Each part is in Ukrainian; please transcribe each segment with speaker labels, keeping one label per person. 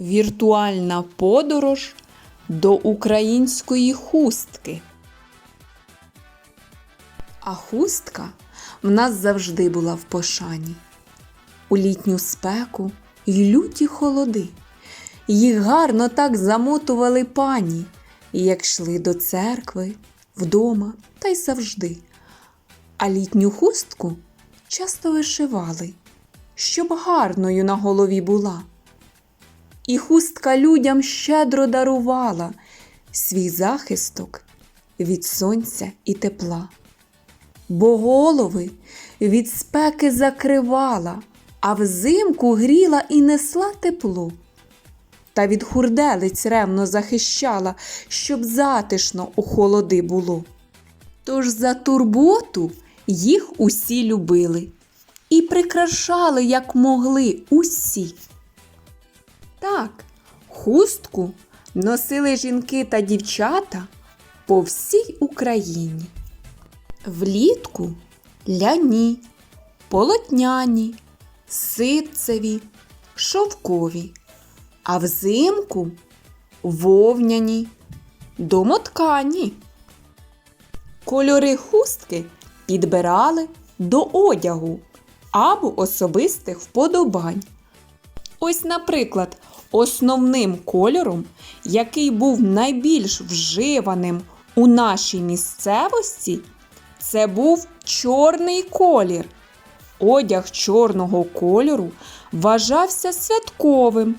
Speaker 1: Віртуальна подорож до української хустки. А хустка в нас завжди була в пошані. У літню спеку й люті холоди. Їх гарно так замотували пані, як йшли до церкви, вдома та й завжди. А літню хустку часто вишивали, щоб гарною на голові була. І хустка людям щедро дарувала свій захисток від сонця і тепла. Бо голови від спеки закривала, а взимку гріла і несла тепло. Та від хурделиць ревно захищала, щоб затишно у холоди було. Тож за турботу їх усі любили і прикрашали, як могли, усі. Так, хустку носили жінки та дівчата по всій Україні. Влітку ляні, полотняні, ситцеві, шовкові, а взимку вовняні, домоткані. Кольори хустки підбирали до одягу або особистих вподобань. Ось, наприклад, основним кольором, який був найбільш вживаним у нашій місцевості, це був чорний колір. Одяг чорного кольору вважався святковим.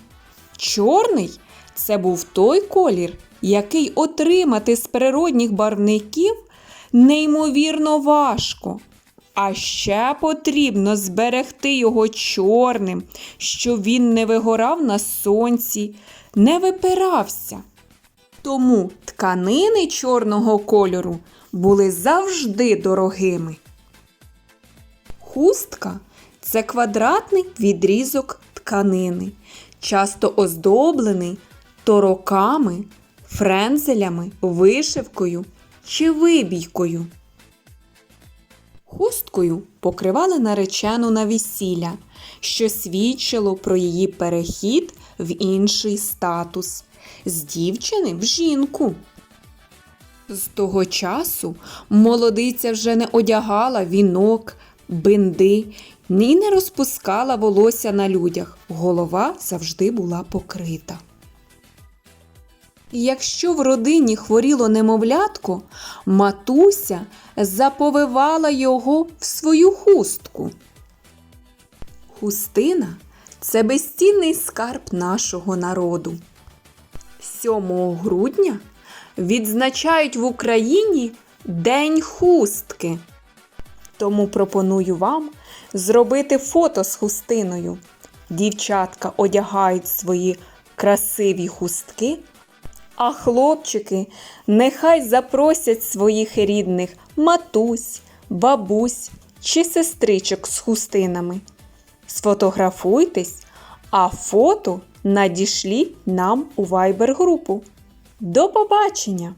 Speaker 1: Чорний це був той колір, який отримати з природних барвників неймовірно важко. А ще потрібно зберегти його чорним, щоб він не вигорав на сонці, не випирався. Тому тканини чорного кольору були завжди дорогими. Хустка це квадратний відрізок тканини, часто оздоблений тороками, френзелями, вишивкою чи вибійкою. Хусткою покривали наречену на весілля, що свідчило про її перехід в інший статус з дівчини в жінку. З того часу молодиця вже не одягала вінок, бинди і не розпускала волосся на людях. Голова завжди була покрита. Якщо в родині хворіло немовлятко, матуся заповивала його в свою хустку. Хустина це безцінний скарб нашого народу. 7 грудня відзначають в Україні День хустки. Тому пропоную вам зробити фото з хустиною. Дівчатка одягають свої красиві хустки, а хлопчики нехай запросять своїх рідних матусь, бабусь чи сестричок з хустинами. Сфотографуйтесь, а фото надішліть нам у Viber групу. До побачення!